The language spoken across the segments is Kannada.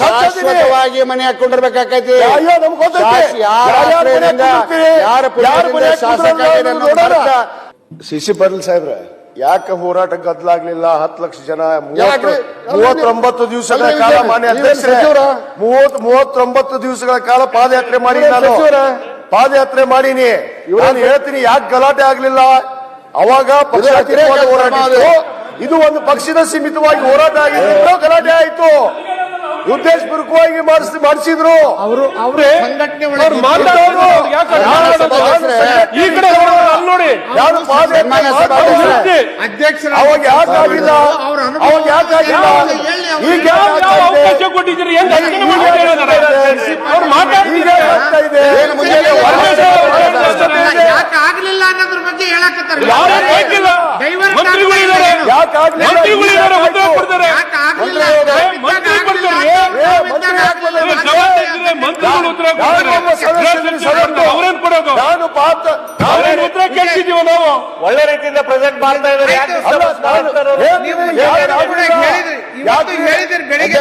ಶಾಶ್ವತವಾಗಿ ಮನೆ ಹಾಕೊಂಡಿರ್ಬೇಕಾಕೈತಿ ಶಿಶಿ ನಮ್ಗ್ ಸಾಹೇಬ್ರ ಯಾಕೆ ಹೋರಾಟ ಗದ್ದಲಾಗ್ಲಿಲ್ಲ? ಹತ್ತು ಲಕ್ಷ ಜನ? ಮೂವತ್ತೊಂಬತ್ತು ದಿವಸಗಳ ಕಾಲ ಮಾನ್ಯ ಮೂವತ್ ಮೂವತ್ತೊಂಬತ್ತು ದಿವಸಗಳ ಕಾಲ ಪಾದಯಾತ್ರೆ ಮಾಡಿ ನಾನು? ಪಾದಯಾತ್ರೆ ಮಾಡೀನಿ. ನಾನು ಹೇಳ್ತೀನಿ ಯಾಕೆ ಗಲಾಟೆ ಆಗ್ಲಿಲ್ಲ? ಅವಾಗ ಇದು ಹೋರಾಟ ಇದು ಒಂದು ಪಕ್ಷದ ಸೀಮಿತವಾಗಿ ಹೋರಾಟ ಆಗಿದ್ರು ಗಲಾಟೆ ಆಯ್ತು. ಉದ್ದೇಶಪೂರ್ವಕವಾಗಿ ಮಾಡಿಸಿ ಮಾಡಿಸಿದ್ರು. ಅವರು ಅವರೇ? ಈ ಕಡೆ ನೋಡಿ. ಯಾರು? ಅಧ್ಯಕ್ಷರ ಅವಾಗ ಯಾಕೆ ಆಗಿಲ್ಲ ಅವ್ರ ಅನುಭವ ಅವಾಗ ಯಾಕೆ ಆಗಿಲ್ಲ ಈಗ? ಅವಕಾಶ ಕೊಟ್ಟಿದ್ದೀರಿ? ಏನ್ ಮಂತ್ರಿಗಳು ಉತ್ತರ. ಅವ್ರೇನ್ ಕೊಡೋದು. ನಾನು ಪಾತ್ರ ಅವ್ರೇನ್ ಉತ್ತರ ಕೇಳ್ತಿದೀವ ನಾವು? ಒಳ್ಳೆ ರೀತಿಯಿಂದ ಪ್ರೆಸೆಂಟ್ ಮಾಡ್ತಾ ಇದ್ದಾರೆ. ಹೇಳಿದ್ರಿ? ಬೆಳಿಗ್ಗೆ?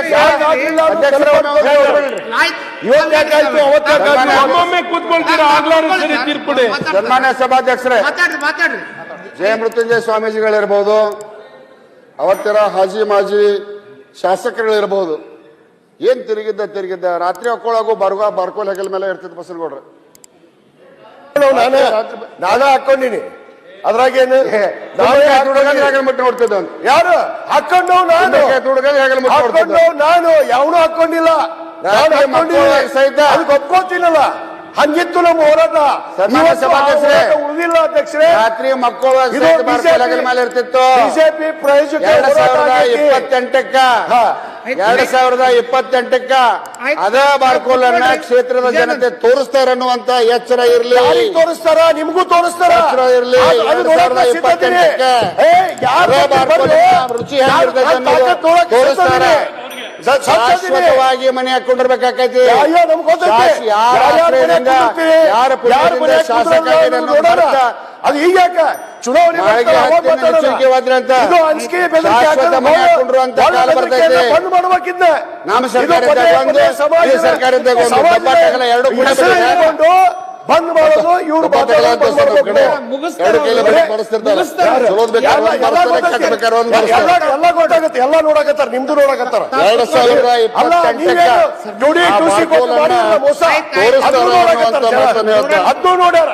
ಒಮ್ಮೊಮ್ಮೆ ಕೂತ್ಕೊಳ್ತೀರಾ? ಆಗ್ಲಾರ ಸರಿ ತೀರ್ಪುಡಿ. ಸನ್ಮಾನ್ಯ ಸಭಾಧ್ಯಕ್ಷರೇ. ಜಯ ಮೃತ್ಯುಂಜಯ ಸ್ವಾಮೀಜಿಗಳಿರ್ಬೋದು ಅವತ್ತಿರ ಹಾಜಿ ಮಾಜಿ ಶಾಸಕರುಗಳಿರ್ಬೋದು ಏನ್ ತಿರುಗಿದ್ದ ತಿರುಗಿದ್ದ? ರಾತ್ರಿ ಹಾಕೊಳಗು ಬರ್ಗ ಬರ್ಕೋಲ್ ಹೆಗಲ್ ಮೇಲೆ ಇರ್ತಿತ್ತು ಬಸಲ್ಗೌಡ್ರೆ. ನಾನು. ನಾನೇ ಹಾಕೊಂಡಿನಿ. ಅದ್ರಾಗೇನು ನೋಡ್ತಿದ್ದ ಯಾರು? ಹಾಕೊಂಡು ನಾನು. ಹಾಕೊಂಡು ನಾನು. ಯಾವನು ಹಾಕೊಂಡಿಲ್ಲ ನಾನು ಹಾಕೊಂಡಿಲ್ಲ ಒಪ್ಕೋತೀನಲ್ಲ. ಹಂಗಿತ್ತು ನಮ್ಮ ಹೋರಾಟ. ಉಳಿದಿಲ್ಲ ಅಧ್ಯಕ್ಷರೇ. ರಾತ್ರಿ ಮಕ್ಕಳು ಮೇಲೆ ಇರ್ತಿತ್ತು. ಬಿಜೆಪಿ ಪ್ರಯೋಜಕ ಇಪ್ಪತ್ತೆಂಟಕ್ಕ. ಹಾ. ಎರಡ್ ಸಾವಿರದ ಇಪ್ಪತ್ತೆಂಟಕ್ಕ ಅದೇ ಬಾರ್ಕೋಲನ್ನ ಕ್ಷೇತ್ರದ ಜನತೆ ತೋರಿಸ್ತಾರ ಅನ್ನುವಂತ ಎಚ್ಚರ ಇರ್ಲಿ. ತೋರಿಸ್ತಾರ? ನಿಮ್ಗೂ ತೋರಿಸ್ತಾರ? ಎಚ್ಚರ ಇರ್ಲಿ. ಎರಡ್ ಸಾವಿರದ ಇಪ್ಪತ್ತೆಂಟಕ್ಕೆ ಅದೇ ರುಚಿ ತೋರಿಸ್ತಾರ. ಶಾಶ್ವತವಾಗಿ ಮನೆ ಹಾಕೊಂಡಿರ್ಬೇಕಾಕೈತಿ ಯಾರ ಯಾರ್ ಶಾಸಕ ಅದು ಈಗ ಯಾಕೆ? ಚುನಾವಣೆ. ಬಂದ್. ಮಾಡೋದು ಇವ್ರು ಎಲ್ಲ- ಗೊತ್ತಾಗತ್ತೆ. ಎಲ್ಲ ನೋಡಕತ್ತಾರ. ನಿಮ್ದು ನೋಡಕತ್ತಾರ. ನೋಡಿ ಮೋಸ ಅದು. ನೋಡ್ಯಾರ.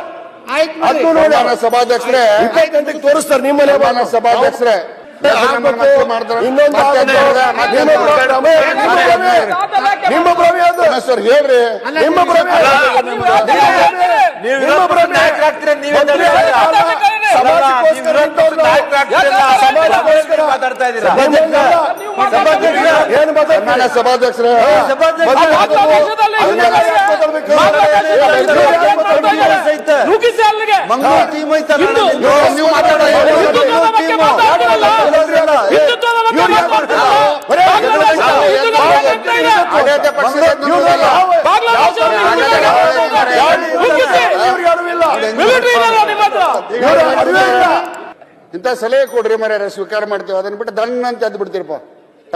ಸಭಾಧ್ಯಕ್ಷರೇ. ಇಪ್ಪತ್ತೆಂಟಕ್ಕೆ ತೋರಿಸ್ತಾರೆ ನಿಮ್ಮನೆ ಸಭಾಧ್ಯಕ್ಷರೇ. ನಿಮ್ಮ ಭ್ರಮೆ, ಅದು ಸರ್ ಹೇಳ್ರಿ. ನಿಮ್ಮ ಭ್ರಮೆ. ಸಮಾಜಕ್ಕೋಸ್ಕರ ಮಾತಾಡ್ತಾ ಇದ್ದೀರಾ ಏನು ಮಾತಾಡ್ತಾರೆ ಸಭಾಧ್ಯಕ್ಷರೇ ಮಂಗಳೂರು ಟೀಮ್ ಐತಲ್ಲ ನೀವು- ನೀವು ಇಂಥ ಸಲಹೆ ಕೊಡ್ರಿ ಮರ್ಯಾರ ಸ್ವೀಕಾರ ಮಾಡ್ತೀವಿ. ಅದನ್ನ ಬಿಟ್ಟು ದಣ್ಣ ಅಂತ ಎದ್ದು ಬಿಡ್ತೀರಪ್ಪ